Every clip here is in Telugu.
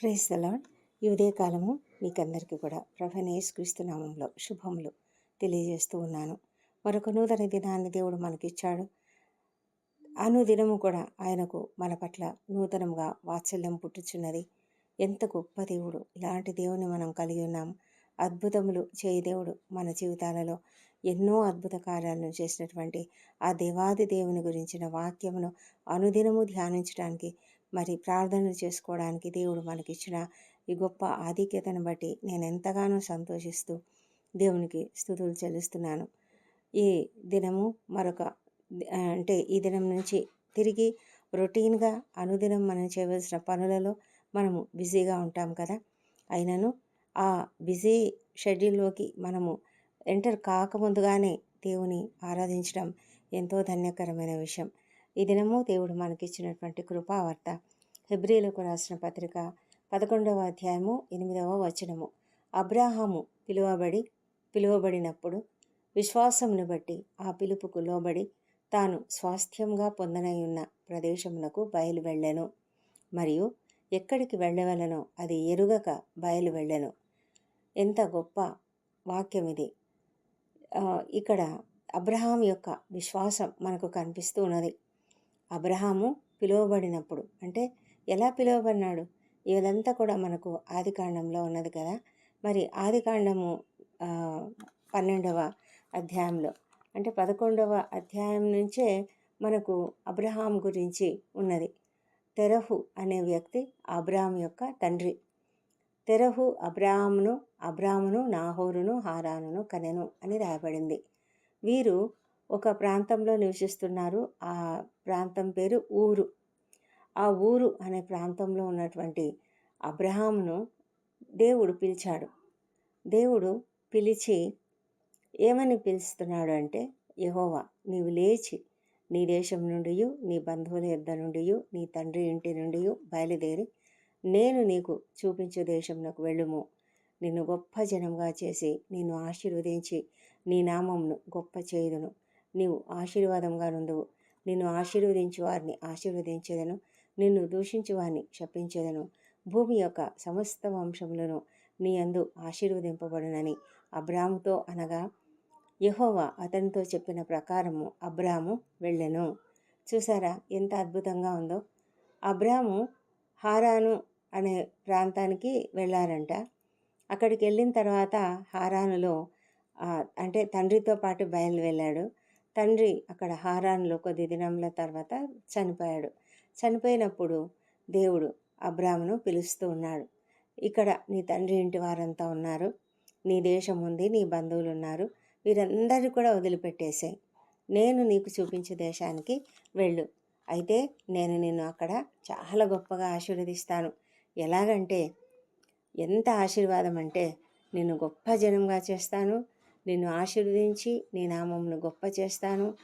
ప్రేస్ దలాడ్ ఈ ఉదయకాలము మీకందరికీ కూడా ప్రభనేశ్క్రీస్తు నామంలో శుభములు తెలియజేస్తూ ఉన్నాను. మరొక నూతన దినాన్ని దేవుడు మనకిచ్చాడు. అనుదినము కూడా ఆయనకు మన పట్ల నూతనంగా వాత్సల్యం పుట్టుచున్నది. ఎంత గొప్ప దేవుడు. ఇలాంటి దేవుని మనం కలిగి ఉన్నాం. అద్భుతములు చేయి దేవుడు మన జీవితాలలో ఎన్నో అద్భుత కార్యాలను చేసినటువంటి ఆ దేవాది దేవుని గురించిన వాక్యమును అనుదినము ధ్యానించడానికి మరి ప్రార్థనలు చేసుకోవడానికి దేవుడు మనకిచ్చిన ఈ గొప్ప ఆధిక్యతను బట్టి నేను ఎంతగానో సంతోషిస్తూ దేవునికి స్థుతులు చెల్లిస్తున్నాను. ఈ దినము మరొక అంటే ఈ దినం నుంచి తిరిగి రొటీన్గా అనుదినం మనం చేయవలసిన పనులలో మనము బిజీగా ఉంటాం కదా. అయినను ఆ బిజీ షెడ్యూల్లోకి మనము ఎంటర్ కాకముందుగానే దేవుని ఆరాధించడం ఎంతో ధన్యకరమైన విషయం. ఈ దినము దేవుడు మనకిచ్చినటువంటి కృపావార్త. హెబ్రిలకు రాసిన పత్రిక పదకొండవ అధ్యాయము ఎనిమిదవ వచనము. అబ్రాహాము పిలువబడి పిలువబడినప్పుడు విశ్వాసమును బట్టి ఆ పిలుపుకు లోబడి తాను స్వాస్థ్యంగా పొందనయున్న ప్రదేశమునకు బయలు వెళ్ళెను. మరియు ఎక్కడికి వెళ్ళవలనో అది ఎరుగక బయలు వెళ్ళెను. ఎంత గొప్ప వాక్యం ఇది ఇక్కడ అబ్రహాం యొక్క విశ్వాసం మనకు కనిపిస్తూ ఉన్నది. అబ్రహాము పిలువబడినప్పుడు. అంటే ఎలా పిలువబడినాడు? ఇదంతా కూడా మనకు ఆది కాండంలో ఉన్నది కదా. మరి ఆది కాండము పన్నెండవ అధ్యాయంలో. అంటే పదకొండవ అధ్యాయం నుంచే మనకు అబ్రహాం గురించి ఉన్నది. తెరహు అనే వ్యక్తి అబ్రాహం యొక్క తండ్రి. తెరహు అబ్రాహమును అబ్రాహమును నాహోరును హారానును కనెను అని రాయబడింది. వీరు ఒక ప్రాంతంలో నివసిస్తున్నారు. ఆ ప్రాంతం పేరు ఊరు. ఆ ఊరు అనే ప్రాంతంలో ఉన్నటువంటి అబ్రహాంను దేవుడు పిలిచాడు. దేవుడు పిలిచి ఏమని పిలుస్తున్నాడు అంటే యహోవా నీవు లేచి నీ దేశం నుండి నీ బంధువుల యొద్ద నుండి నీ తండ్రి ఇంటి నుండి బయలుదేరి నేను నీకు చూపించే దేశంలోకి వెళ్ళుము. నిన్ను గొప్ప జనంగా చేసి నిన్ను ఆశీర్వదించి నీ నామంను గొప్ప చేయుదును. నీవు ఆశీర్వాదంగా నుండువు నిన్ను ఆశీర్వదించి వారిని ఆశీర్వదించేదను. నిన్ను దూషించి వారిని శపించేదను. భూమి యొక్క సమస్త వంశములను నీ అందు ఆశీర్వదింపబడునని అబ్రాముతో అనగా యహోవా అతనితో చెప్పిన ప్రకారము అబ్రాము వెళ్ళెను. చూసారా ఎంత అద్భుతంగా ఉందో. అబ్రాము హారాను అనే ప్రాంతానికి వెళ్ళారంట. అక్కడికి వెళ్ళిన తర్వాత హారానులో అంటే తండ్రితో పాటు బయలు వెళ్ళాడు తండ్రి అక్కడ హారాన్లో కొద్ది దినముల తర్వాత చనిపోయాడు. చనిపోయినప్పుడు దేవుడు అబ్రామును పిలుస్తూ ఉన్నాడు. ఇక్కడ నీ తండ్రి ఇంటి వారంతా ఉన్నారు. నీ దేశం ఉంది. నీ బంధువులు ఉన్నారు. వీరందరూ కూడా వదిలిపెట్టేశాయి నేను నీకు చూపించే దేశానికి వెళ్ళు. అయితే నేను నిన్ను అక్కడ చాలా గొప్పగా ఆశీర్వదిస్తాను. ఎలాగంటే ఎంత ఆశీర్వాదం అంటే నిన్ను గొప్ప జనంగా చేస్తాను. నిన్ను ఆశీర్వదించి నీ నామంను గొప్ప చేస్తాను.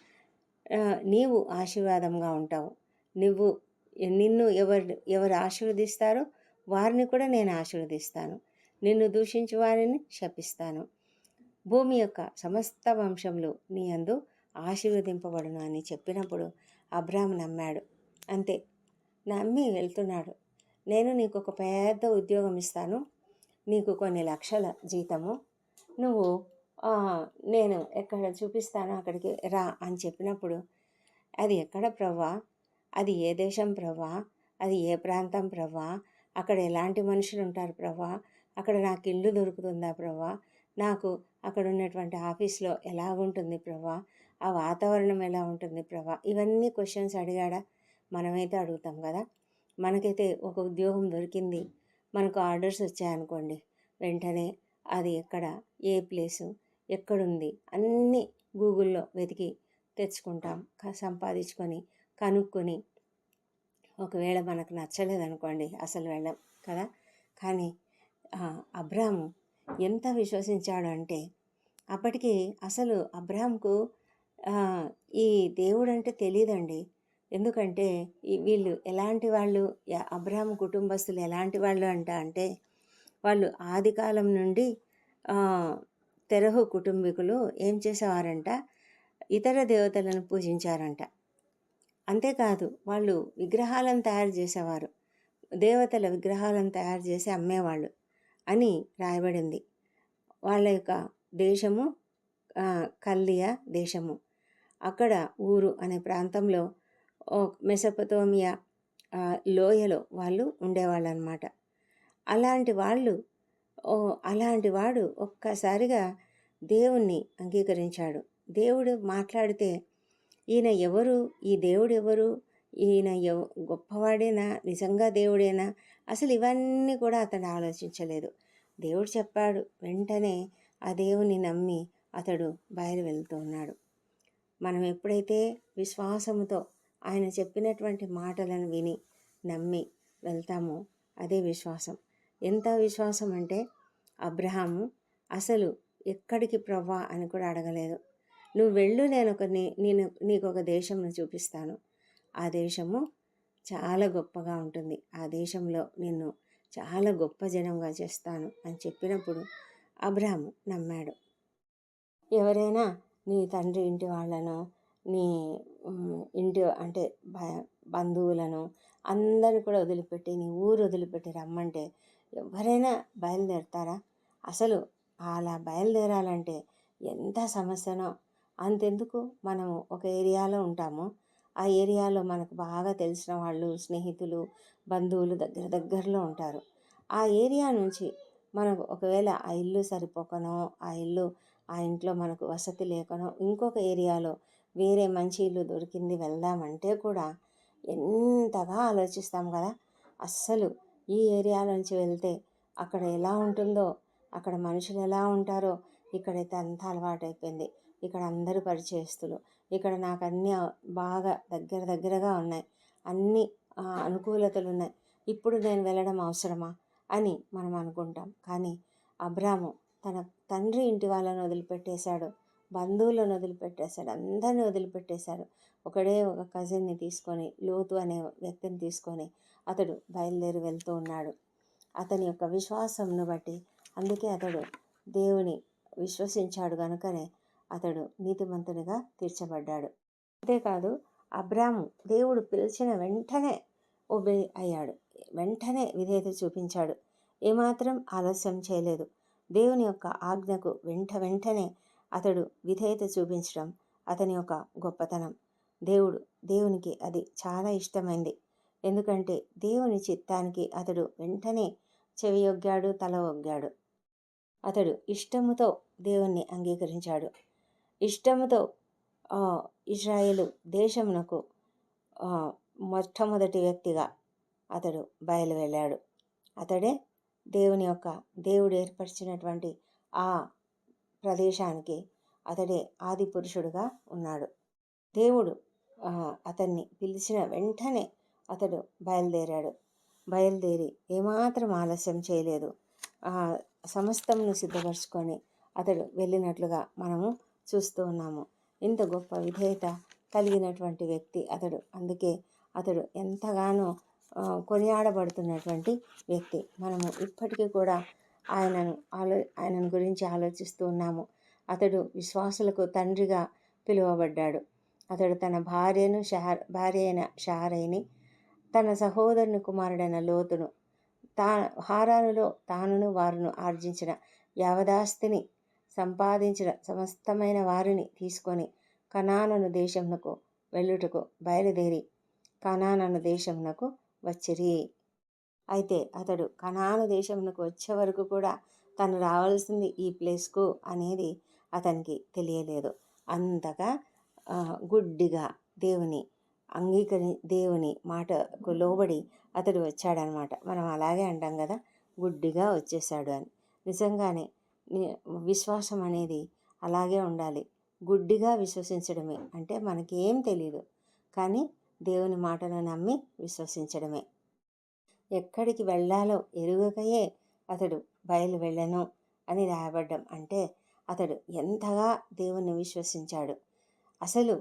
నీవు ఆశీర్వాదంగా ఉంటావు. నువ్వు నిన్ను ఎవరు ఎవరు ఆశీర్వదిస్తారో వారిని కూడా నేను ఆశీర్వదిస్తాను. నిన్ను దూషించి వారిని శపిస్తాను. భూమి యొక్క సమస్త వంశంలో నీ అందు ఆశీర్వదింపబడును అని చెప్పినప్పుడు అబ్రాహ్మ నమ్మాడు. అంతే నమ్మి వెళ్తున్నాడు. నేను నీకు ఒక పెద్ద ఉద్యోగం ఇస్తాను. నీకు కొన్ని లక్షల జీతము. నువ్వు నేను ఎక్కడ చూపిస్తానో అక్కడికి రా అని చెప్పినప్పుడు అది ఎక్కడ ప్రవ్వా? అది ఏ దేశం ప్రవ్వా? అది ఏ ప్రాంతం ప్రవ్వా? అక్కడ ఎలాంటి మనుషులు ఉంటారు ప్రవ్వా? అక్కడ నాకు ఇల్లు దొరుకుతుందా ప్రవ్వా? నాకు అక్కడ ఉన్నటువంటి ఆఫీస్లో ఎలాగుంటుంది ప్రభా ఆ వాతావరణం ఎలా ఉంటుంది ప్రభా ఇవన్నీ క్వశ్చన్స్ అడిగాడా? మనమైతే అడుగుతాం కదా! మనకైతే ఒక ఉద్యోగం దొరికింది. మనకు ఆర్డర్స్ వచ్చాయనుకోండి వెంటనే అది ఎక్కడ? ఏ ప్లేసు? ఎక్కడుంది? అన్నీ గూగుల్లో వెతికి తెచ్చుకుంటాం. సంపాదించుకొని కనుక్కొని. ఒకవేళ మనకు నచ్చలేదనుకోండి అసలు వెళ్ళం కదా. కానీ అబ్రాము ఎంత విశ్వసించాడు అంటే అప్పటికి అసలు అబ్రాహంకు ఈ దేవుడు అంటే తెలియదండి ఎందుకంటే వీళ్ళు ఎలాంటి వాళ్ళు? అబ్రాహం కుటుంబస్తులు ఎలాంటి వాళ్ళు అంట అంటే వాళ్ళు ఆది కాలం నుండి తెరహు కుటుంబీకులు ఏం చేసేవారంట? ఇతర దేవతలను పూజించారంట. అంతేకాదు వాళ్ళు విగ్రహాలను తయారు చేసేవారు. దేవతల విగ్రహాలను తయారు చేసి అమ్మేవాళ్ళు అని రాయబడింది. వాళ్ళ యొక్క దేశము కల్లియా దేశము. అక్కడ ఊరు అనే ప్రాంతంలో మెసపతోమియా లోయలో వాళ్ళు ఉండేవాళ్ళు అనమాట అలాంటి వాళ్ళు అలాంటి వాడు ఒక్కసారిగా దేవుణ్ణి అంగీకరించాడు. దేవుడు మాట్లాడితే ఈయన ఎవరు? ఈ దేవుడు ఎవరు? ఈయన ఎవ గొప్పవాడేనా? నిజంగా దేవుడేనా? అసలు ఇవన్నీ కూడా అతడు ఆలోచించలేదు. దేవుడు చెప్పాడు వెంటనే ఆ దేవుని నమ్మి అతడు బయలు వెళ్తూ ఉన్నాడు. మనం ఎప్పుడైతే విశ్వాసముతో ఆయన చెప్పినటువంటి మాటలను విని నమ్మి వెళ్తామో అదే విశ్వాసం. ఎంత విశ్వాసం అంటే అబ్రహాము అసలు ఎక్కడికి ప్రవ్వా? అని కూడా అడగలేదు. నువ్వు వెళ్ళు నేను ఒక నేను నీకు ఒక దేశంను చూపిస్తాను. ఆ దేశము చాలా గొప్పగా ఉంటుంది. ఆ దేశంలో నిన్ను చాలా గొప్ప జనంగా చేస్తాను అని చెప్పినప్పుడు అబ్రహాము నమ్మాడు. ఎవరైనా నీ తండ్రి ఇంటి వాళ్ళను నీ ఇంటి అంటే బంధువులను అందరిని కూడా వదిలిపెట్టి నీ ఊరు వదిలిపెట్టి రమ్మంటే ఎవరైనా బయలుదేరుతారా? అసలు అలా బయలుదేరాలంటే ఎంత సమస్యనో అంతెందుకు మనము ఒక ఏరియాలో ఉంటాము. ఆ ఏరియాలో మనకు బాగా తెలిసిన వాళ్ళు స్నేహితులు బంధువులు దగ్గర దగ్గరలో ఉంటారు. ఆ ఏరియా నుంచి మనకు ఒకవేళ ఆ ఇల్లు సరిపోకనో ఆ ఇల్లు ఆ ఇంట్లో మనకు వసతి లేకనో ఇంకొక ఏరియాలో వేరే మంచి ఇల్లు దొరికింది వెళ్దామంటే కూడా ఎంతగా ఆలోచిస్తాం కదా! అస్సలు ఈ ఏరియా నుంచి వెళ్తే అక్కడ ఎలా ఉంటుందో అక్కడ మనుషులు ఎలా ఉంటారో ఇక్కడైతే అంతా అలవాటైపోయింది. ఇక్కడ అందరూ పరిచయస్తులు. ఇక్కడ నాకు అన్నీ బాగా దగ్గర దగ్గరగా ఉన్నాయి. అన్ని అనుకూలతలు ఉన్నాయి. ఇప్పుడు నేను వెళ్ళడం అవసరమా అని మనం అనుకుంటాం. కానీ అబ్రాము తన తండ్రి ఇంటి వాళ్ళని వదిలిపెట్టేశాడు. బంధువులను వదిలిపెట్టేశాడు. అందరిని వదిలిపెట్టేశాడు. ఒకడే ఒక కజిన్ని తీసుకొని లోతు అనే వ్యక్తిని తీసుకొని అతడు బయలుదేరి వెళ్తూ ఉన్నాడు. అతని యొక్క విశ్వాసంను బట్టి అందుకే అతడు దేవుని విశ్వసించాడు కనుకనే అతడు నీతిమంతునిగా తీర్చబడ్డాడు. అంతేకాదు అబ్రాము దేవుడు పిలిచిన వెంటనే ఒబే అయ్యాడు. వెంటనే విధేయత చూపించాడు. ఏమాత్రం ఆలస్యం చేయలేదు. దేవుని యొక్క ఆజ్ఞకు వెంట వెంటనే అతడు విధేయత చూపించడం అతని యొక్క గొప్పతనం. దేవుడు దేవునికి అది చాలా ఇష్టమైంది. ఎందుకంటే దేవుని చిత్తానికి అతడు వెంటనే చెవియొగ్గాడు తల ఒగ్గాడు అతడు ఇష్టముతో దేవుణ్ణి అంగీకరించాడు. ఇష్టముతో ఇజ్రాయేలు దేశమునకు మొట్టమొదటి వ్యక్తిగా అతడు బయలు వెళ్ళాడు అతడే దేవుని యొక్క దేవుడు ఏర్పరిచినటువంటి ఆ ప్రదేశానికి అతడే ఆది పురుషుడుగా ఉన్నాడు. దేవుడు అతన్ని పిలిచిన వెంటనే అతడు బయలుదేరాడు. బయలుదేరి ఏమాత్రం ఆలస్యం చేయలేదు. ఆ, సమస్తమును సిద్ధపరచుకొని అతడు వెళ్ళినట్లుగా మనము చూస్తూ ఉన్నాము. ఇంత గొప్ప విధేయత కలిగినటువంటి వ్యక్తి అతడు. అందుకే అతడు ఎంతగానో కొనియాడబడుతున్నటువంటి వ్యక్తి. మనము ఇప్పటికీ కూడా ఆయనను ఆలో ఆయనను గురించి ఆలోచిస్తూ ఉన్నాము. అతడు విశ్వాసులకు తండ్రిగా పిలువబడ్డాడు. అతడు తన భార్యను షహర్ భార్య అయిన షారైని తన సహోదరుని కుమారుడైన లోతును తా హారానులో తానును వారును ఆర్జించిన యావదాస్తిని సంపాదించిన సమస్తమైన వారిని తీసుకొని కనానను దేశమునకు వెళ్ళుటకు బయలుదేరి కనానను దేశమునకు వచ్చిరి. అయితే అతడు కనాను దేశమునకు వచ్చే వరకు కూడా తను రావాల్సింది ఈ ప్లేస్కు అనేది అతనికి తెలియలేదు. అంతగా గుడ్డిగా దేవుని అంగీకరి దేవుని మాటకు లోబడి అతడు వచ్చాడనమాట. మనం అలాగే అంటాం కదా గుడ్డిగా వచ్చేసాడు అని. నిజంగానే విశ్వాసం అనేది అలాగే ఉండాలి. గుడ్డిగా విశ్వసించడమే అంటే మనకి ఏం తెలియదు కానీ దేవుని మాటను నమ్మి విశ్వసించడమే. ఎక్కడికి వెళ్ళాలో ఎరుగకయే అతడు బయలు వెళ్ళను అని రాయబడ్డం అంటే అతడు ఎంతగా దేవుణ్ణి విశ్వసించాడు. అసలు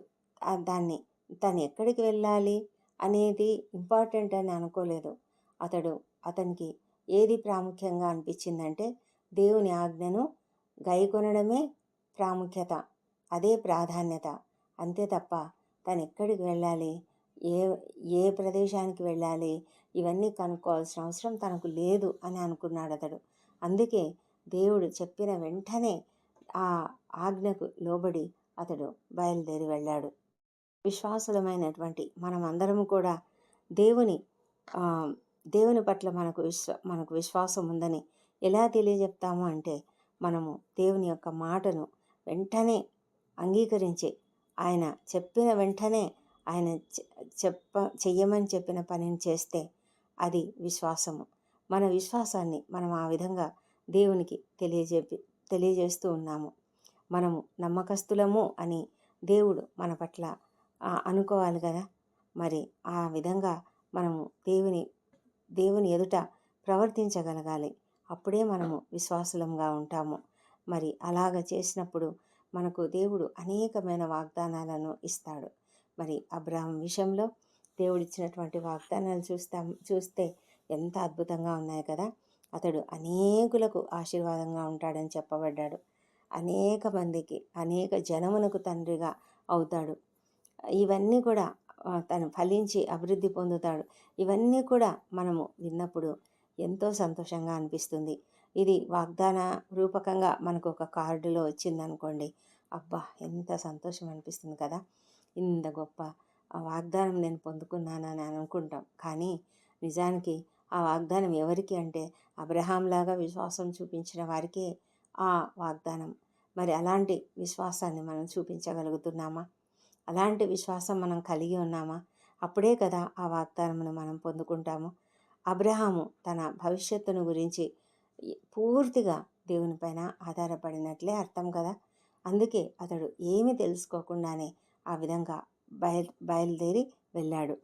దాన్ని తను ఎక్కడికి వెళ్ళాలి అనేది ఇంపార్టెంట్ అని అనుకోలేదు. అతడు అతనికి ఏది ప్రాముఖ్యంగా అనిపించిందంటే దేవుని ఆజ్ఞను గైకొనడమే ప్రాముఖ్యత అదే ప్రాధాన్యత. అంతే తప్ప తను ఎక్కడికి వెళ్ళాలి ఏ ఏ ప్రదేశానికి వెళ్ళాలి ఇవన్నీ కనుక్కోవాల్సిన అవసరం తనకు లేదు అని అనుకున్నాడు అతడు. అందుకే దేవుడు చెప్పిన వెంటనే ఆ ఆజ్ఞకు లోబడి అతడు బయలుదేరి వెళ్ళాడు. విశ్వాసులమైనటువంటి మనమందరము కూడా దేవుని దేవుని పట్ల మనకు విశ్వ మనకు విశ్వాసం ఉందని ఎలా తెలియజెప్తాము అంటే మనము దేవుని యొక్క మాటను వెంటనే అంగీకరించి ఆయన చెప్పిన వెంటనే ఆయన చెప్ప చెయ్యమని చెప్పిన పనిని చేస్తే అది విశ్వాసము. మన విశ్వాసాన్ని మనం ఆ విధంగా దేవునికి తెలియజేపి తెలియజేస్తూ ఉన్నాము. మనము నమ్మకస్తులము అని దేవుడు మన పట్ల అనుకోవాలి కదా? మరి ఆ విధంగా మనము దేవుని దేవుని ఎదుట ప్రవర్తించగలగాలి. అప్పుడే మనము విశ్వాసులంగా ఉంటాము. మరి అలాగ చేసినప్పుడు మనకు దేవుడు అనేకమైన వాగ్దానాలను ఇస్తాడు. మరి అబ్రాహం విషయంలో దేవుడిచ్చినటువంటి వాగ్దానాలు చూస్తాం చూస్తే ఎంత అద్భుతంగా ఉన్నాయి కదా? అతడు అనేకులకు ఆశీర్వాదంగా ఉంటాడని చెప్పబడ్డాడు. అనేక మందికి అనేక జనమునకు తండ్రిగా అవుతాడు. ఇవన్నీ కూడా తను ఫలించి అభివృద్ధి పొందుతాడు. ఇవన్నీ కూడా మనము విన్నప్పుడు ఎంతో సంతోషంగా అనిపిస్తుంది. ఇది వాగ్దాన రూపకంగా మనకు ఒక కార్డులో వచ్చిందనుకోండి అబ్బా ఎంత సంతోషం అనిపిస్తుంది కదా! ఇంత గొప్ప ఆ వాగ్దానం నేను పొందుకున్నానని అనుకుంటాం. కానీ నిజానికి ఆ వాగ్దానం ఎవరికి అంటే అబ్రహాంలాగా విశ్వాసం చూపించిన వారికే ఆ వాగ్దానం. మరి అలాంటి విశ్వాసాన్ని మనం చూపించగలుగుతున్నామా? అలాంటి విశ్వాసం మనం కలిగి ఉన్నామా? అప్పుడే కదా ఆ వాగ్దానమును మనం పొందుకుంటాము. అబ్రహాము తన భవిష్యత్తును గురించి పూర్తిగా దేవునిపైన ఆధారపడినట్లే అర్థం కదా? అందుకే అతడు ఏమీ తెలుసుకోకుండానే ఆ విధంగా బయల్ బయలుదేరి వెళ్ళాడు.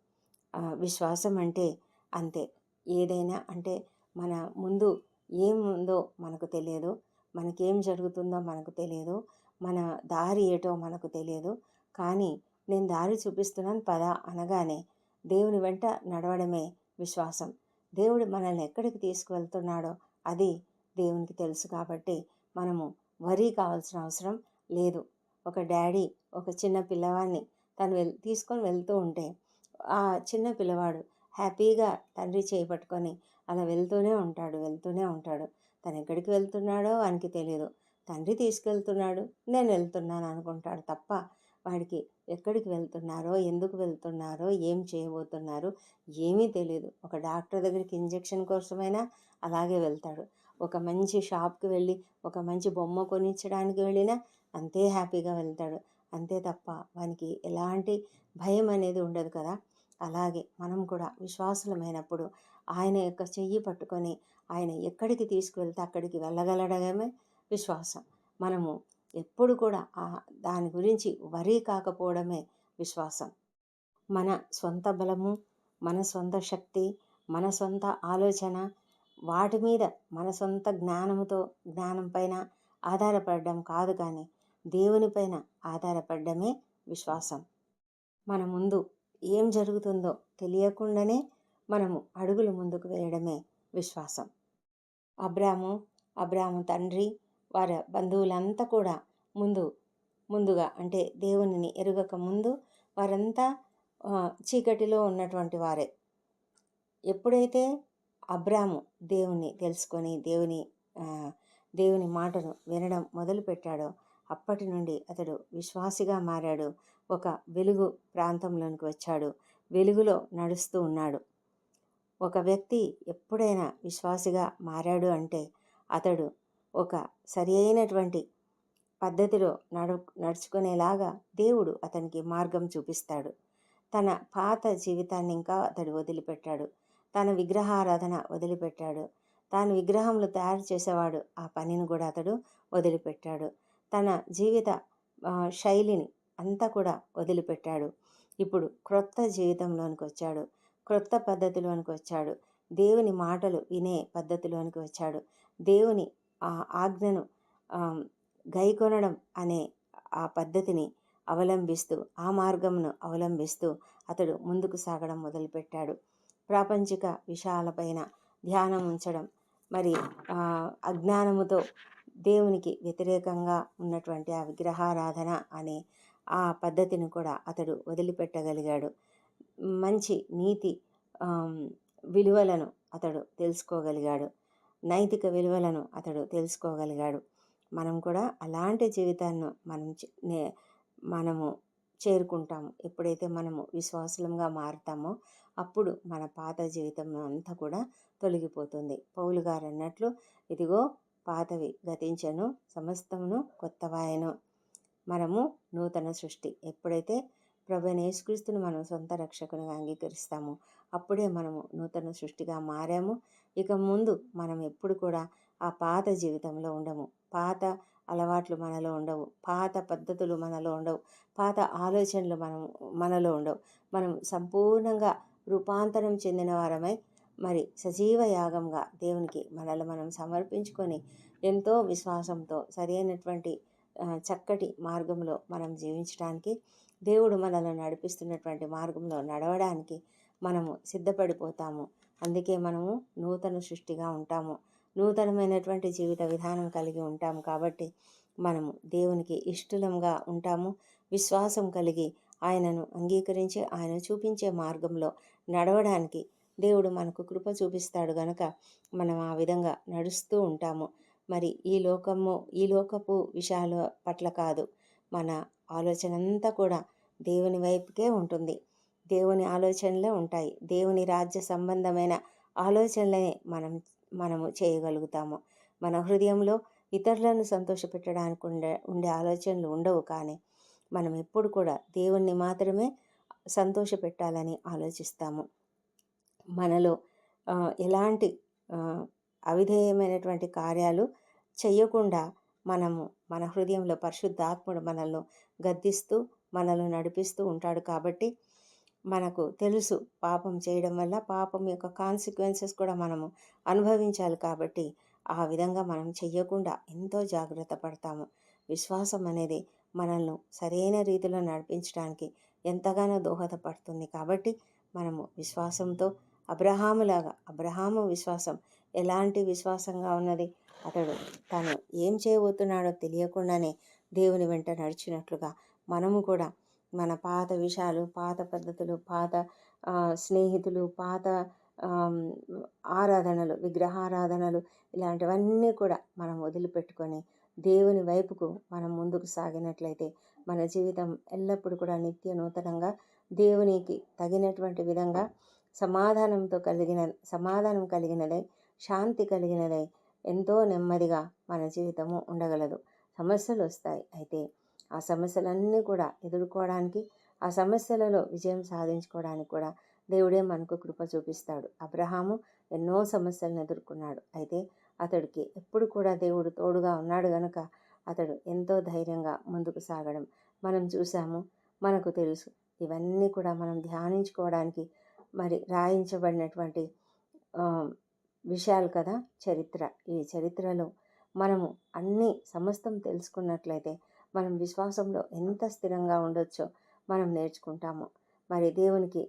విశ్వాసం అంటే అంతే. ఏదైనా అంటే మన ముందు ఏముందో మనకు తెలియదు. మనకేం జరుగుతుందో మనకు తెలియదు. మన దారి ఏటో మనకు తెలియదు. కానీ నేను దారి చూపిస్తున్నాను పదా అనగానే దేవుని వెంట నడవడమే విశ్వాసం. దేవుడు మనల్ని ఎక్కడికి తీసుకువెళ్తున్నాడో అది దేవునికి తెలుసు కాబట్టి మనము వరి కావాల్సిన అవసరం లేదు. ఒక డాడీ ఒక చిన్న పిల్లవాడిని తను వెల్ తీసుకొని వెళ్తూ ఉంటే ఆ చిన్న పిల్లవాడు హ్యాపీగా తండ్రి చేపట్టుకొని అలా వెళ్తూనే ఉంటాడు వెళ్తూనే ఉంటాడు. తను ఎక్కడికి వెళ్తున్నాడో వానికి తెలియదు తండ్రి తీసుకెళ్తున్నాడు నేను వెళ్తున్నాను అనుకుంటాడు తప్ప వాడికి ఎక్కడికి వెళ్తున్నారో ఎందుకు వెళ్తున్నారో ఏం చేయబోతున్నారు ఏమీ తెలియదు ఒక డాక్టర్ దగ్గరికి ఇంజెక్షన్ కోసమైనా అలాగే వెళ్తాడు. ఒక మంచి షాప్కి వెళ్ళి ఒక మంచి బొమ్మ కొనిచ్చడానికి వెళ్ళినా అంతే హ్యాపీగా వెళ్తాడు. అంతే తప్ప వానికి ఎలాంటి భయం అనేది ఉండదు కదా. అలాగే మనం కూడా విశ్వాసులమైనప్పుడు ఆయన యొక్క చెయ్యి పట్టుకొని ఆయన ఎక్కడికి తీసుకువెళ్తే అక్కడికి వెళ్ళగలడమే విశ్వాసం. మనము ఎప్పుడు కూడా ఆ దాని గురించి వరి కాకపోవడమే విశ్వాసం. మన సొంత బలము మన సొంత శక్తి మన సొంత ఆలోచన వాటి మీద మన సొంత జ్ఞానముతో జ్ఞానం పైన ఆధారపడడం కాదు కానీ దేవునిపైన ఆధారపడడమే విశ్వాసం. మన ముందు ఏం జరుగుతుందో తెలియకుండానే మనము అడుగులు ముందుకు వేయడమే విశ్వాసం. అబ్రాము అబ్రాము తండ్రి వారి బంధువులంతా కూడా ముందు ముందుగా అంటే దేవునిని ఎరుగక ముందు వారంతా చీకటిలో ఉన్నటువంటి వారే. ఎప్పుడైతే అబ్రాము దేవుణ్ణి తెలుసుకొని దేవుని దేవుని మాటను వినడం మొదలుపెట్టాడో అప్పటి నుండి అతడు విశ్వాసిగా మారాడు. ఒక వెలుగు ప్రాంతంలోనికి వచ్చాడు. వెలుగులో నడుస్తూ ఉన్నాడు. ఒక వ్యక్తి ఎప్పుడైనా విశ్వాసిగా మారాడు అంటే అతడు ఒక సరి అయినటువంటి పద్ధతిలో నడు నడుచుకునేలాగా దేవుడు అతనికి మార్గం చూపిస్తాడు. తన పాత జీవితాన్ని ఇంకా అతడు వదిలిపెట్టాడు. తన విగ్రహారాధన వదిలిపెట్టాడు. తాను విగ్రహములు తయారు చేసేవాడు ఆ పనిని కూడా అతడు వదిలిపెట్టాడు. తన జీవిత శైలిని అంతా కూడా వదిలిపెట్టాడు. ఇప్పుడు క్రొత్త జీవితంలోనికి వచ్చాడు. క్రొత్త పద్ధతిలోనికి వచ్చాడు. దేవుని మాటలు వినే పద్ధతిలోనికి వచ్చాడు. దేవుని ఆ ఆజ్ఞను గైకొనడం అనే ఆ పద్ధతిని అవలంబిస్తూ ఆ మార్గమును అవలంబిస్తూ అతడు ముందుకు సాగడం మొదలుపెట్టాడు. ప్రాపంచిక విషయాలపైన ధ్యానం ఉంచడం మరి అజ్ఞానముతో దేవునికి వ్యతిరేకంగా ఉన్నటువంటి ఆ విగ్రహారాధన అనే ఆ పద్ధతిని కూడా అతడు వదిలిపెట్టగలిగాడు. మంచి నీతి విలువలను అతడు తెలుసుకోగలిగాడు. నైతిక విలువలను అతడు తెలుసుకోగలిగాడు. మనం కూడా అలాంటి జీవితాన్ని మనం నే- మనము చేరుకుంటాము. ఎప్పుడైతే మనము విశ్వాసులంగా మారుతామో అప్పుడు మన పాత జీవితం అంతా కూడా తొలగిపోతుంది. పౌలు గారు అన్నట్లు ఇదిగో పాతవి గతించను సమస్తమును కొత్తవాయను. మనము నూతన సృష్టి. ఎప్పుడైతే ప్రభు యేసుక్రీస్తును మనం సొంత రక్షకునిగా అంగీకరిస్తామో అప్పుడే మనము నూతన సృష్టిగా మారాము. ఇక ముందు మనం ఎప్పుడు కూడా ఆ పాత జీవితంలో ఉండము. పాత అలవాట్లు మనలో ఉండవు. పాత పద్ధతులు మనలో ఉండవు. పాత ఆలోచనలు మనం మనలో ఉండవు. మనం సంపూర్ణంగా రూపాంతరం చెందిన వారమై మరి సజీవ యాగంగా దేవునికి మనల్ని మనం సమర్పించుకొని ఎంతో విశ్వాసంతో సరైనటువంటి చక్కటి మార్గంలో మనం జీవించడానికి దేవుడు మనల్ని నడిపిస్తున్నటువంటి మార్గంలో నడవడానికి మనము సిద్ధపడిపోతాము. అందుకే మనము నూతన సృష్టిగా ఉంటాము. నూతనమైనటువంటి జీవిత విధానం కలిగి ఉంటాము కాబట్టి మనము దేవునికి ఇష్టలంగా ఉంటాము. విశ్వాసం కలిగి ఆయనను అంగీకరించి ఆయన చూపించే మార్గంలో నడవడానికి దేవుడు మనకు కృప చూపిస్తాడు గనక మనం ఆ విధంగా నడుస్తూ ఉంటాము. మరి ఈ లోకము ఈ లోకపు విషయాల పట్ల కాదు మన ఆలోచన అంతా కూడా దేవుని వైపుకే ఉంటుంది. దేవుని ఆలోచనలే ఉంటాయి. దేవుని రాజ్య సంబంధమైన ఆలోచనలే మనం మనము చేయగలుగుతాము. మన హృదయంలో ఇతరులను సంతోషపెట్టడానికి ఉండే ఉండే ఆలోచనలు ఉండవు కానీ మనం ఎప్పుడు కూడా దేవుణ్ణి మాత్రమే సంతోషపెట్టాలని ఆలోచిస్తాము. మనలో ఎలాంటి అవిధేయమైనటువంటి కార్యాలు చేయకుండా మనము మన హృదయంలో పరిశుద్ధాత్ముడు మనల్ని గద్దిస్తూ మనల్ని నడిపిస్తూ ఉంటాడు కాబట్టి మనకు తెలుసు పాపం చేయడం వల్ల పాపం యొక్క కాన్సిక్వెన్సెస్ కూడా మనము అనుభవించాలి కాబట్టి ఆ విధంగా మనం చెయ్యకుండా ఎంతో జాగ్రత్త పడతాము. విశ్వాసం అనేది మనల్ని సరైన రీతిలో నడిపించడానికి ఎంతగానో దోహదపడుతుంది కాబట్టి మనము విశ్వాసంతో అబ్రహాములాగా అబ్రహాము విశ్వాసం ఎలాంటి విశ్వాసంగా ఉన్నది? అతడు తను ఏం చేయబోతున్నాడో తెలియకుండానే దేవుని వెంట నడిచినట్లుగా మనము కూడా మన పాత విషయాలు పాత పద్ధతులు పాత స్నేహితులు పాత ఆరాధనలు విగ్రహారాధనలు ఇలాంటివన్నీ కూడా మనం వదిలిపెట్టుకొని దేవుని వైపుకు మనం ముందుకు సాగినట్లయితే మన జీవితం ఎల్లప్పుడూ కూడా నిత్య నూతనంగా దేవునికి తగినటువంటి విధంగా సమాధానంతో కలిగిన సమాధానం కలిగినదై శాంతి కలిగినదై ఎంతో నెమ్మదిగా మన జీవితము ఉండగలదు. సమస్యలు వస్తాయి. అయితే ఆ సమస్యలన్నీ కూడా ఎదుర్కోవడానికి ఆ సమస్యలలో విజయం సాధించుకోవడానికి కూడా దేవుడే మనకు కృప చూపిస్తాడు. అబ్రహాము ఎన్నో సమస్యలను ఎదుర్కొన్నాడు. అయితే అతడికి ఎప్పుడు కూడా దేవుడు తోడుగా ఉన్నాడు గనుక అతడు ఎంతో ధైర్యంగా ముందుకు సాగడం మనం చూసాము మనకు తెలుసు. ఇవన్నీ కూడా మనం ధ్యానించుకోవడానికి మరి రాయించబడినటువంటి విషయాలు కదా చరిత్ర. ఈ చరిత్రలో మనము అన్ని సమస్తం తెలుసుకున్నట్లయితే మనం విశ్వాసంలో ఎంత స్థిరంగా ఉండొచ్చో మనం నేర్చుకుంటాము. మరి దేవునికి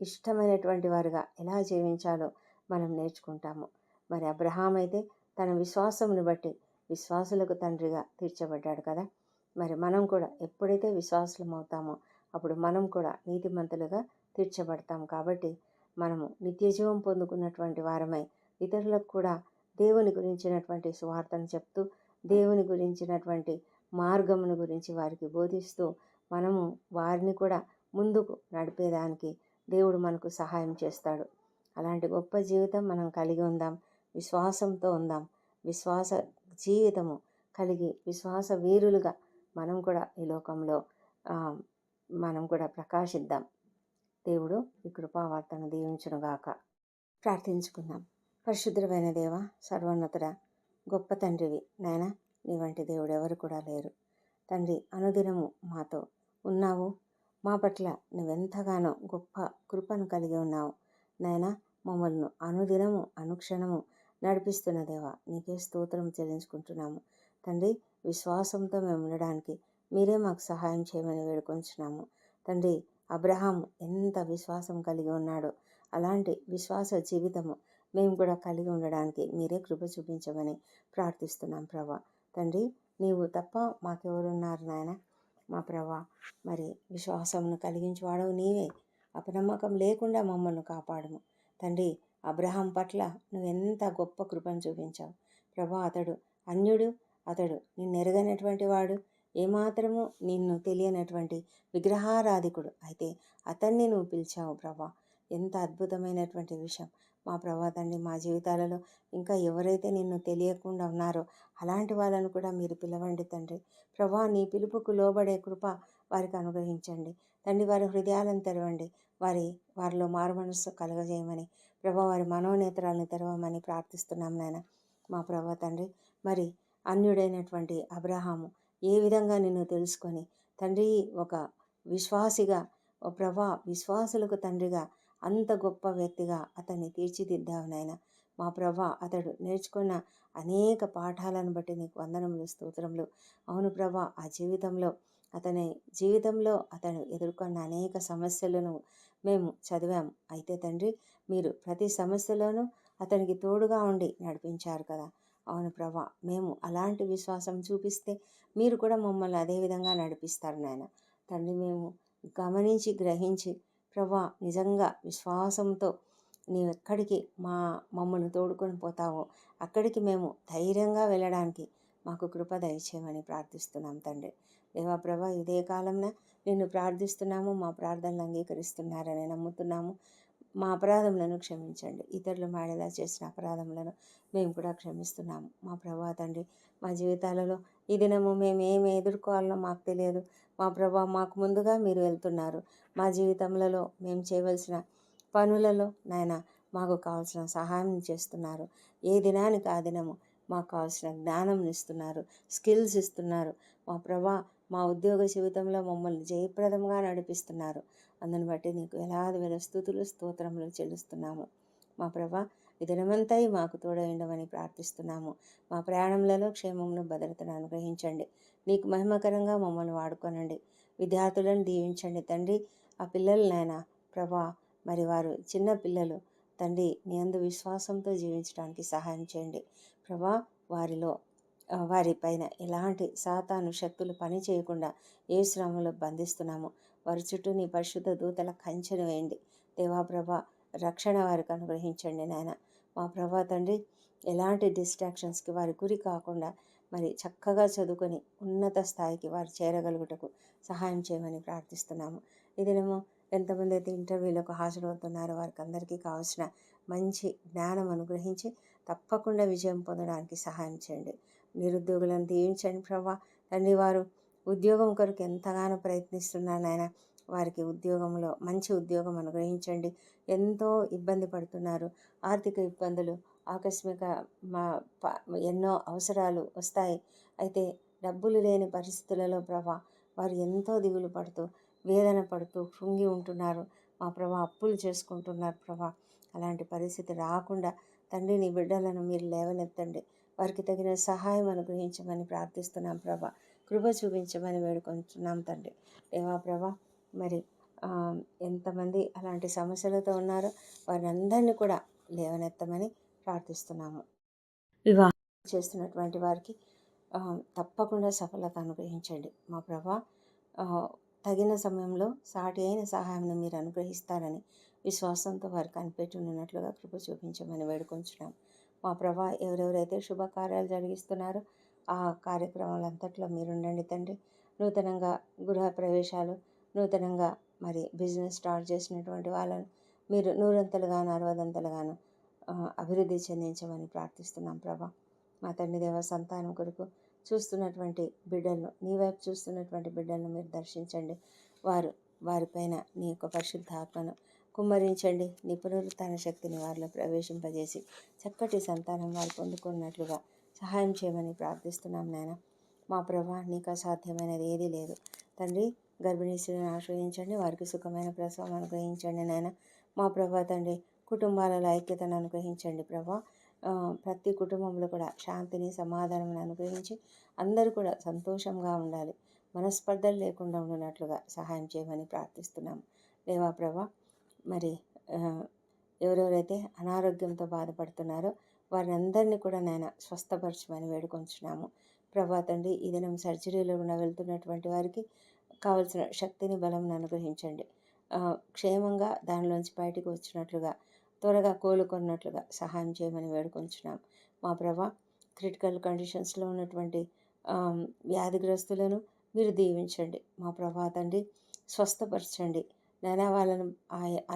ఇష్టమైనటువంటి వారుగా ఎలా జీవించాలో మనం నేర్చుకుంటాము. మరి అబ్రహాం అయితే తన విశ్వాసమును బట్టి విశ్వాసులకు తండ్రిగా తీర్చబడ్డాడు కదా. మరి మనం కూడా ఎప్పుడైతే విశ్వాసులం అవుతామో అప్పుడు మనం కూడా నీతిమంతులుగా తీర్చబడతాం కాబట్టి మనము నిత్యజీవం పొందుకున్నటువంటి వారమై ఇతరులకు కూడా దేవుని గురించినటువంటి సువార్తను చెప్తూ దేవుని గురించినటువంటి మార్గమును గురించి వారికి బోధిస్తూ మనము వారిని కూడా ముందుకు నడిపేదానికి దేవుడు మనకు సహాయం చేస్తాడు. అలాంటి గొప్ప జీవితం మనం కలిగి ఉందాం విశ్వాసంతో ఉందాం. విశ్వాస జీవితము కలిగి విశ్వాస వీరులుగా మనం కూడా ఈ లోకంలో మనం కూడా ప్రకాశిద్దాం. దేవుడు ఈ కృపావార్తను దీవించునుగాక. ప్రార్థించుకుందాం. పరిశుద్ధమైన దేవ సర్వోన్నతుడ గొప్ప తండ్రివి నాయన నీ వంటి దేవుడు ఎవరు కూడా లేరు. తండ్రి అనుదినము మాతో ఉన్నావు. మా పట్ల నువ్వెంతగానో గొప్ప కృపను కలిగి ఉన్నావు. నాయనా మమ్మల్ని అనుదినము అనుక్షణము నడిపిస్తున్న దేవా నీకే స్తోత్రం చెల్లించుకుంటున్నాము. తండ్రి విశ్వాసంతో మేము ఉండడానికి మీరే మాకు సహాయం చేయమని వేడుకొంచున్నాము. తండ్రి అబ్రహాం ఎంత విశ్వాసం కలిగి ఉన్నాడో అలాంటి విశ్వాస జీవితము మేము కూడా కలిగి ఉండడానికి మీరే కృప చూపించమని ప్రార్థిస్తున్నాం ప్రభా. తండ్రి నీవు తప్ప మాకెవరున్నారు నాయన? మా ప్రభా మరి విశ్వాసమును కలిగించేవాడవు నీవే. అపనమ్మకం లేకుండా మమ్మల్ని కాపాడము. తండ్రి అబ్రహాం పట్ల నువ్వెంత గొప్ప కృపను చూపించావు. ప్రభా అతడు అన్యుడు అతడు నిన్నెరగనటువంటి వాడు. ఏమాత్రము నిన్ను తెలియనటువంటి విగ్రహారాధికుడు. అయితే అతన్ని నువ్వు పిలిచావు ప్రభా. ఎంత అద్భుతమైనటువంటి విషయం. మా ప్రభా తండ్రి మా జీవితాలలో ఇంకా ఎవరైతే నిన్ను తెలియకుండా ఉన్నారో అలాంటి వాళ్ళను కూడా మీరు పిలవండి తండ్రి. ప్రభా నీ పిలుపుకు లోబడే కృప వారికి అనుగ్రహించండి. తండ్రి వారి హృదయాలను తెరవండి. వారి వారిలో మారు మనస్సు కలగజేయమని ప్రభా వారి మనోనేత్రాలను తెరవమని ప్రార్థిస్తున్నాం నాయన. మా ప్రభా తండ్రి మరి అన్యుడైనటువంటి అబ్రహాము ఏ విధంగా నిన్ను తెలుసుకొని తండ్రి ఒక విశ్వాసిగా ప్రభా విశ్వాసులకు తండ్రిగా అంత గొప్ప వ్యక్తిగా అతన్ని తీర్చిదిద్దావు నాయన. మా ప్రభా అతడు నేర్చుకున్న అనేక పాఠాలను బట్టి నీకు వందనములు స్తోత్రములు. అవును ప్రభా ఆ జీవితంలో అతని జీవితంలో అతను ఎదుర్కొన్న అనేక సమస్యలను మేము చదివాము అయితే తండ్రి మీరు ప్రతి సమస్యలోనూ అతనికి తోడుగా ఉండి నడిపించారు కదా. అవును ప్రభా మేము అలాంటి విశ్వాసం చూపిస్తే మీరు కూడా మమ్మల్ని అదే విధంగా నడిపిస్తారు నాయన. తండ్రి మేము గమనించి గ్రహించి ప్రభా నిజంగా విశ్వాసంతో నీవు ఎక్కడికి మా మమ్మల్ని తోడుకొని పోతావో అక్కడికి మేము ధైర్యంగా వెళ్ళడానికి మాకు కృప దయచేయమని ప్రార్థిస్తున్నాం తండ్రి. దేవా ప్రభ ఇదే కాలంలో నిన్ను ప్రార్థిస్తున్నాము మా ప్రార్థనలు అంగీకరిస్తున్నారని నమ్ముతున్నాము. మా అపరాధములను క్షమించండి. ఇతరులు మాడేలా చేసిన అపరాధములను మేము కూడా క్షమిస్తున్నాము. మా ప్రభా తండ్రి మా జీవితాలలో ఈ దినము మేము ఏమి ఎదుర్కోవాలో మాకు తెలియదు. మా ప్రభా మాకు ముందుగా మీరు వెళ్తున్నారు. మా జీవితంలో మేము చేయవలసిన పనులలో నాయన మాకు కావాల్సిన సహాయం చేస్తున్నారు. ఏ దినానికి ఆ దినము మాకు కావాల్సిన జ్ఞానం ఇస్తున్నారు. స్కిల్స్ ఇస్తున్నారు. మా ప్రభా మా ఉద్యోగ జీవితంలో మమ్మల్ని జయప్రదంగా నడిపిస్తున్నారు. అందుని బట్టి నీకు ఎలాది వేల స్థుతులు స్తోత్రములు చెల్లిస్తున్నాము. మా ప్రభా ఈ దినమంతా మాకు తోడైండమని ప్రార్థిస్తున్నాము. మా ప్రయాణంలో క్షేమమును భద్రతను అనుగ్రహించండి. నీకు మహిమకరంగా మమ్మల్ని వాడుకోనండి. విద్యార్థులను దీవించండి. తండ్రి ఆ పిల్లలు నాయన ప్రభా మరి వారు చిన్న పిల్లలు. తండ్రి నీ అందు విశ్వాసంతో జీవించడానికి సహాయం చేయండి. ప్రభా వారిలో వారిపైన ఎలాంటి సాతాను శక్తులు పని చేయకుండా ఏ శ్రమలో బంధిస్తున్నాము. వారి చుట్టూ నీ పరిశుద్ధ దూతల కంచెను వేయండి. దేవాప్రభ రక్షణ వారికి అనుగ్రహించండి నాయన. మా ప్రభా తండ్రి ఎలాంటి డిస్ట్రాక్షన్స్కి వారి గురి కాకుండా మరి చక్కగా చదువుకొని ఉన్నత స్థాయికి వారు చేరగలుగుటకు సహాయం చేయమని ప్రార్థిస్తున్నాము. ఇదేమో ఎంతమంది అయితే ఇంటర్వ్యూలకు హాజరవుతున్నారో వారికి అందరికీ కావాల్సిన మంచి జ్ఞానం అనుగ్రహించి తప్పకుండా విజయం పొందడానికి సహాయం చేయండి. నిరుద్యోగులను దీవించండి ప్రభా. తండ్రి వారు ఉద్యోగం కొరకు ఎంతగానో ప్రయత్నిస్తున్నారు నాయన. వారికి ఉద్యోగంలో మంచి ఉద్యోగం అనుగ్రహించండి. ఎంతో ఇబ్బంది పడుతున్నారు. ఆర్థిక ఇబ్బందులు ఆకస్మిక మా ఎన్నో అవసరాలు వస్తాయి. అయితే డబ్బులు లేని పరిస్థితులలో ప్రభా వారు ఎంతో దిగులు పడుతూ వేదన పడుతూ కృంగి ఉంటున్నారు. మా ప్రభా అప్పులు చేసుకుంటున్నారు ప్రభా. అలాంటి పరిస్థితి రాకుండా తండ్రి నీ బిడ్డలను మీరు లేవనెత్తండి. వారికి తగిన సహాయం అనుగ్రహించమని ప్రార్థిస్తున్నాం ప్రభా. కృప చూపించమని వేడుకుంటున్నాం తండ్రి. దేవా ప్రభా మరి ఎంతమంది అలాంటి సమస్యలతో ఉన్నారో వారిని అందరినీ కూడా లేవనెత్తమని ప్రార్థిస్తున్నాము. వివాహం చేస్తున్నటువంటి వారికి తప్పకుండా సఫలత అనుగ్రహించండి. మా ప్రభా తగిన సమయంలో సాటి అయిన సహాయాన్ని మీరు అనుగ్రహిస్తారని విశ్వాసంతో వారు కనిపెట్టున్నట్లుగా కృప చూపించమని వేడుకొంచున్నాం. మా ప్రభా ఎవరెవరైతే శుభకార్యాలు జరిగిస్తున్నారో ఆ కార్యక్రమాలంతట్లో మీరుండండి తండ్రి. నూతనంగా గృహ ప్రవేశాలు నూతనంగా మరి బిజినెస్ స్టార్ట్ చేసినటువంటి వాళ్ళను మీరు నూరంతలుగాను అరవదంతలుగాను అభివృద్ధి చెందించమని ప్రార్థిస్తున్నాం ప్రభా. మా తండ్రి దేవ సంతానం కొరకు చూస్తున్నటువంటి బిడ్డలను నీ వైపు చూస్తున్నటువంటి బిడ్డలను మీరు దర్శించండి. వారు వారిపైన నీ యొక్క పరిశుద్ధాత్మను కుమ్మరించండి. నీ పునరుత్న శక్తిని వారిలో ప్రవేశింపజేసి చక్కటి సంతానం వారు పొందుకున్నట్లుగా సహాయం చేయమని ప్రార్థిస్తున్నాం నాయన. మా ప్రభా నీకు అసాధ్యమైనది ఏదీ లేదు. తండ్రి గర్భిణీశ్వరిని ఆశ్రయించండి. వారికి సుఖమైన ప్రసవం అనుగ్రహించండి నాయన. మా ప్రభా తండ్రి కుటుంబాలలో ఐక్యతను అనుగ్రహించండి ప్రభా. ప్రతి కుటుంబంలో కూడా శాంతిని సమాధానం అనుగ్రహించి అందరూ కూడా సంతోషంగా ఉండాలి. మనస్పర్ధలు లేకుండా ఉన్నట్లుగా సహాయం చేయమని ప్రార్థిస్తున్నాము. దేవా ప్రభా మరి ఎవరెవరైతే అనారోగ్యంతో బాధపడుతున్నారో వారిని అందరినీ కూడా నేను స్వస్థపరచమని వేడుకొంచున్నాము. ప్రభా తండ్రి ఈ దినం సర్జరీలో ఉన్న వెళ్తున్నటువంటి వారికి కావలసిన శక్తిని బలం అనుగ్రహించండి. క్షేమంగా దానిలోంచి బయటకు వచ్చినట్లుగా త్వరగా కోలుకున్నట్లుగా సహాయం చేయమని వేడుకొంచున్నాం. మా ప్రభా క్రిటికల్ కండిషన్స్లో ఉన్నటువంటి వ్యాధిగ్రస్తులను మీరు దీవించండి. మా ప్రభా తండ్రి స్వస్థపరచండి. నానా వాళ్ళను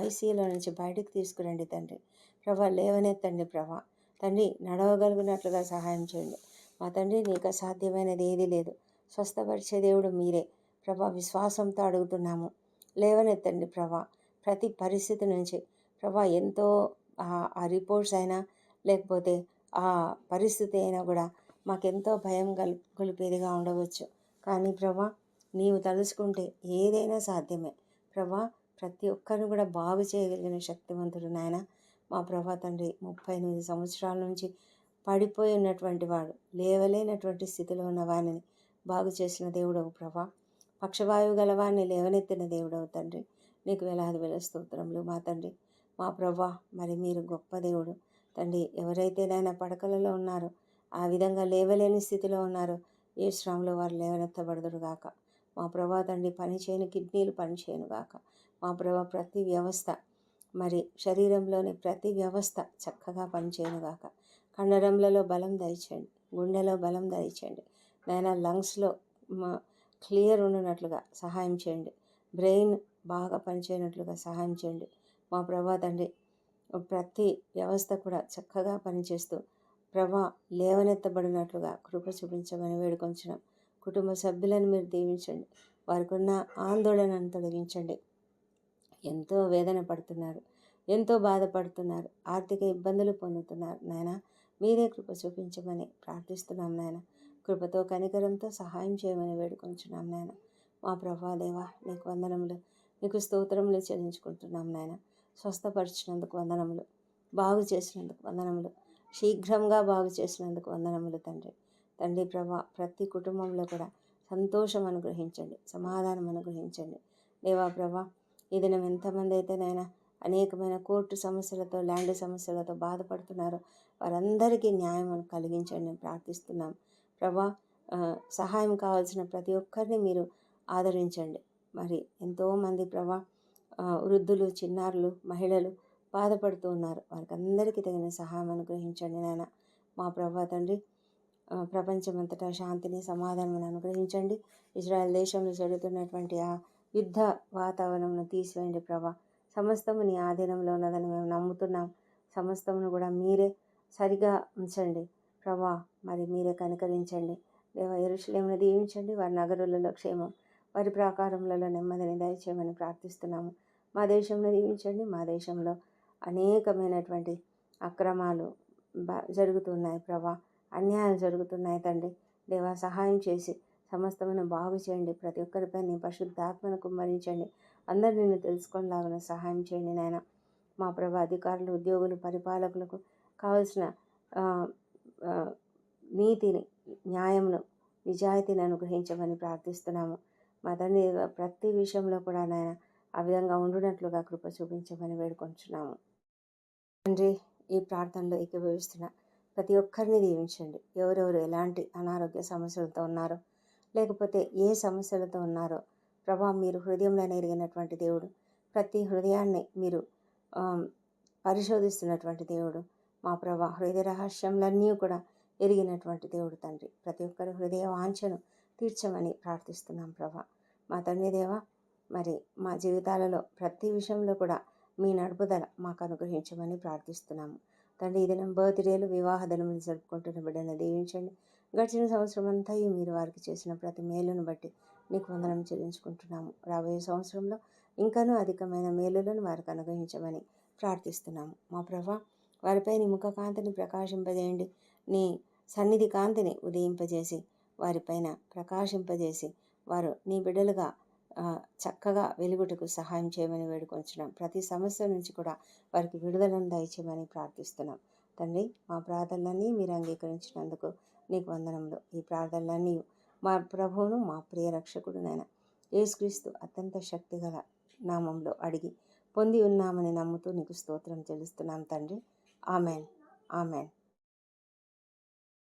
ఐసీయూలో నుంచి బయటికి తీసుకురండి తండ్రి. ప్రభా లేవనెత్తండి ప్రభా. తండ్రి నడవగలిగినట్లుగా సహాయం చేయండి. మా తండ్రి నీకు అసాధ్యమైనది ఏదీ లేదు. స్వస్థపరిచే దేవుడు మీరే. ప్రభా విశ్వాసంతో అడుగుతున్నాము. లేవనెత్తండి ప్రభా ప్రతి పరిస్థితి నుంచి ప్రభా ఎంతో ఆ- రిపోర్ట్స్ అయినా లేకపోతే ఆ పరిస్థితి అయినా కూడా మాకెంతో భయం గల్ గొలిపేదిగా ఉండవచ్చు. కానీ ప్రభా నీవు తలుచుకుంటే ఏదైనా సాధ్యమే. ప్రభా ప్రతి ఒక్కరిని కూడా బాగు చేయగలిగిన శక్తివంతుడు నాయన మా ప్రభా తండ్రి ముప్పై ఎనిమిది సంవత్సరాల నుంచి పడిపోయి ఉన్నటువంటి వాడు లేవలేనటువంటి స్థితిలో ఉన్న వారిని బాగు చేసిన దేవుడవు ప్రభా. పక్షవాయువు గలవాన్ని లేవనెత్తిన దేవుడవు తండ్రి. నీకు వేలాది వేల స్తోత్రములు మా తండ్రి. మా ప్రభా మరి మీరు గొప్ప దేవుడు. తండ్రి ఎవరైతే నాయన పడకలలో ఉన్నారో ఆ విధంగా లేవలేని స్థితిలో ఉన్నారో ఏ శ్రమలో వారు లేవనెత్తబడదురు గాక. మా ప్రభా తండ్రి పనిచేయని కిడ్నీలు పనిచేయను గాక. మా ప్రభా ప్రతి వ్యవస్థ మరి శరీరంలోని ప్రతి వ్యవస్థ చక్కగా పనిచేయను గాక. కండరంలలో బలం దయచేయండి గుండెలో బలం దయచేయండి నాయన లంగ్స్లో క్లియర్ ఉన్నట్లుగా సహాయం చేయండి. బ్రెయిన్ బాగా పనిచేయనట్లుగా సహాయం చేయండి. మా ప్రభా తండ్రి. ప్రతి వ్యవస్థ కూడా చక్కగా పనిచేస్తూ ప్రభా లేవనెత్తబడినట్లుగా కృప చూపించమని వేడుకొంచడం కుటుంబ సభ్యులను మీరు దీవించండి. వారికి ఉన్న ఆందోళనను తొలగించండి. ఎంతో వేదన పడుతున్నారు. ఎంతో బాధపడుతున్నారు. ఆర్థిక ఇబ్బందులు పొందుతున్నారు. నాయన మీరే కృప చూపించమని ప్రార్థిస్తున్నాం నాయన. కృపతో కనికరంతో సహాయం చేయమని వేడుకొంచున్నాం నాయన. మా ప్రభా దేవా నీకు వందనములు నీకు స్తోత్రములు చెల్లించుకుంటున్నాం నాయన. స్వస్థపరిచినందుకు వందనములు. బాగు చేసినందుకు వందనములు. శీఘ్రంగా బాగు చేసినందుకు వందనములు తండ్రి. తండ్రి ప్రభా ప్రతి కుటుంబంలో కూడా సంతోషం అనుగ్రహించండి. సమాధానం అనుగ్రహించండి. దేవా ప్రభా ఈ దినం ఎంతమంది అయితే అనేకమైన కోర్టు సమస్యలతో ల్యాండ్ సమస్యలతో బాధపడుతున్నారో వారందరికీ న్యాయం కలిగించండి ప్రార్థిస్తున్నాం. ప్రభా సహాయం కావాల్సిన ప్రతి ఒక్కరిని మీరు ఆదరించండి. మరి ఎంతోమంది ప్రభా వృద్ధులు చిన్నారులు మహిళలు బాధపడుతూ ఉన్నారు. వారికి అందరికీ తగిన సహాయం అనుగ్రహించండి నాయన. మా ప్రభా తండ్రి ప్రపంచమంతటా శాంతిని సమాధానం అనుగ్రహించండి. ఇజ్రాయెల్ దేశంలో జరుగుతున్నటువంటి ఆ యుద్ధ వాతావరణంను తీసివేయండి ప్రభా. సమస్తము నీ ఆధీనంలో ఉన్నదని మేము నమ్ముతున్నాం. సమస్తమును కూడా మీరే సరిగా ఉంచండి ప్రభా. మరి మీరే కనికరించండి. దేవ ఎరుషులేమును దీవించండి. వారి నగరులలో క్షేమం వారి ప్రాకారములలో నెమ్మదిని దయచేయమని ప్రార్థిస్తున్నాము. మా దేశంలో దీవించండి మా దేశంలో అనేకమైనటువంటి అక్రమాలు బ- జరుగుతున్నాయి ప్రభా. అన్యాయాలు జరుగుతున్నాయి తండ్రి. దేవా సహాయం చేసి సమస్తమును బాగు చేయండి. ప్రతి ఒక్కరిపై నీ పరిశుద్ధాత్మను కుమ్మరించండి. అందరు నిన్ను తెలుసుకునేలాగా సహాయం చేయండి నాయన. మా ప్రభ అధికారులు ఉద్యోగులు పరిపాలకులకు కావలసిన నీతిని న్యాయమును నిజాయితీని అనుగ్రహించమని ప్రార్థిస్తున్నాము. మా తండ్రి ప్రతి విషయంలో కూడా నాయన ఆ విధంగా ఉండునట్లుగా కృప చూపించమని వేడుకొంచున్నాము. తండ్రి ఈ ప్రార్థనలో ఏకీభవిస్తున్న ప్రతి ఒక్కరిని దీవించండి. ఎవరెవరు ఎలాంటి అనారోగ్య సమస్యలతో ఉన్నారో లేకపోతే ఏ సమస్యలతో ఉన్నారో ప్రభా మీరు హృదయంలో ఎరిగినటువంటి దేవుడు ప్రతి హృదయాన్ని మీరు పరిశోధిస్తున్నటువంటి దేవుడు మా ప్రభా హృదయ రహస్యములన్నీ కూడా ఎరిగినటువంటి దేవుడు తండ్రి. ప్రతి ఒక్కరి హృదయ వాంఛను తీర్చమని ప్రార్థిస్తున్నాం ప్రభా. మా తండ్రి దేవా మరి మా జీవితాలలో ప్రతి విషయంలో కూడా మీ నడుపుదల మాకు అనుగ్రహించమని ప్రార్థిస్తున్నాము. తండ్రి ఈ దినం బర్త్డేలు వివాహ దినములు జరుపుకుంటున్న బిడ్డను దీవించండి. గడిచిన సంవత్సరం అంతా మీరు వారికి చేసిన ప్రతి మేలును బట్టి నీకు వందనం చెల్లించుకుంటున్నాము. రాబోయే సంవత్సరంలో ఇంకనూ అధికమైన మేలులను వారికి అనుగ్రహించమని ప్రార్థిస్తున్నాము. మా ప్రభా వారిపై నీ ముఖ కాంతిని ప్రకాశింపజేయండి. నీ సన్నిధి కాంతిని ఉదయింపజేసి వారిపైన ప్రకాశింపజేసి వారు నీ బిడ్డలుగా చక్కగా వెలుగుటకు సహాయం చేయమని వేడుకొంచున్నాం. ప్రతి సమస్య నుంచి కూడా వారికి విడుదలను దయచేయమని ప్రార్థిస్తున్నాం. తండ్రి మా ప్రార్థనలన్నీ మీరు అంగీకరించినందుకు నీకు వందనములు. ఈ ప్రార్థనలన్నీ మా ప్రభువును మా ప్రియ రక్షకుడునైనా యేసుక్రీస్తు అత్యంత శక్తిగల నామంలో అడిగి పొంది ఉన్నామని నమ్ముతూ నీకు స్తోత్రం చెల్లిస్తున్నాం తండ్రి. ఆమెన్. ఆమెన్.